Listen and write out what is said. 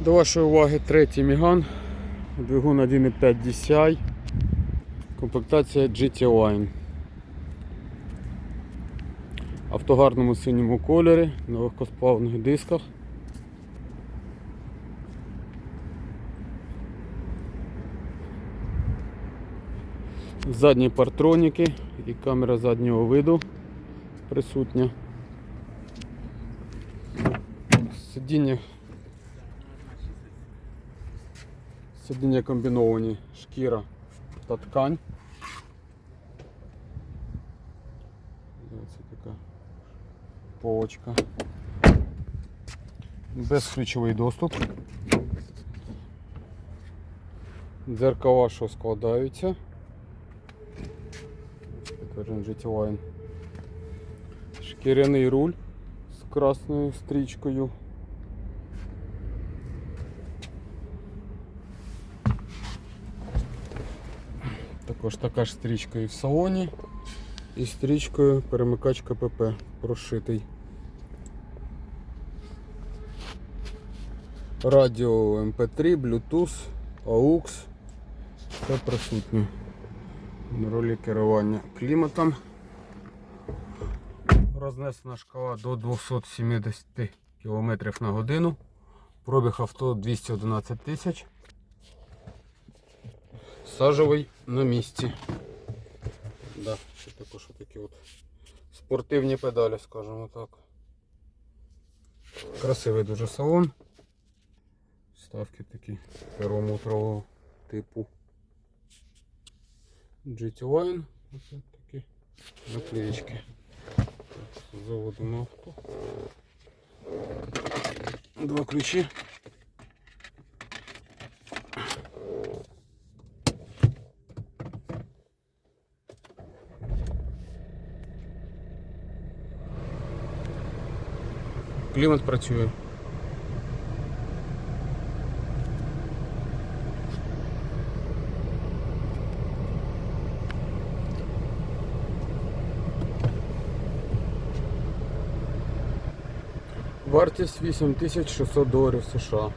До вашої уваги третій Міган, двигун 1.5 DCI, комплектація GT Line. Авто гарному синьому кольорі, на легкосплавних дисках. Задні партроніки і камера заднього виду присутня. Сидіння Сидіння комбіновані шкіра та ткань. Це така полочка. Безключовий доступ. Дзеркала, що складаються. GT. Шкіряний руль з красною стрічкою. Також така ж стрічка і в салоні. І стрічкою перемикач КПП прошитий. Радіо MP3, Bluetooth, AUX. Все присутнє. На ролі керування кліматом. Рознесена шкала до 270 км на годину. Пробіг авто 211 тисяч. Сажовий на місці. Да, ще також такі от спортивні педалі, скажімо так. Красивий дуже салон. Ставки такі перламутрового типу. GT Line. Ось такі наклеєчки. Так, Заводимо авто. Два ключі. Клімат працює. Вартість 8600 доларів США.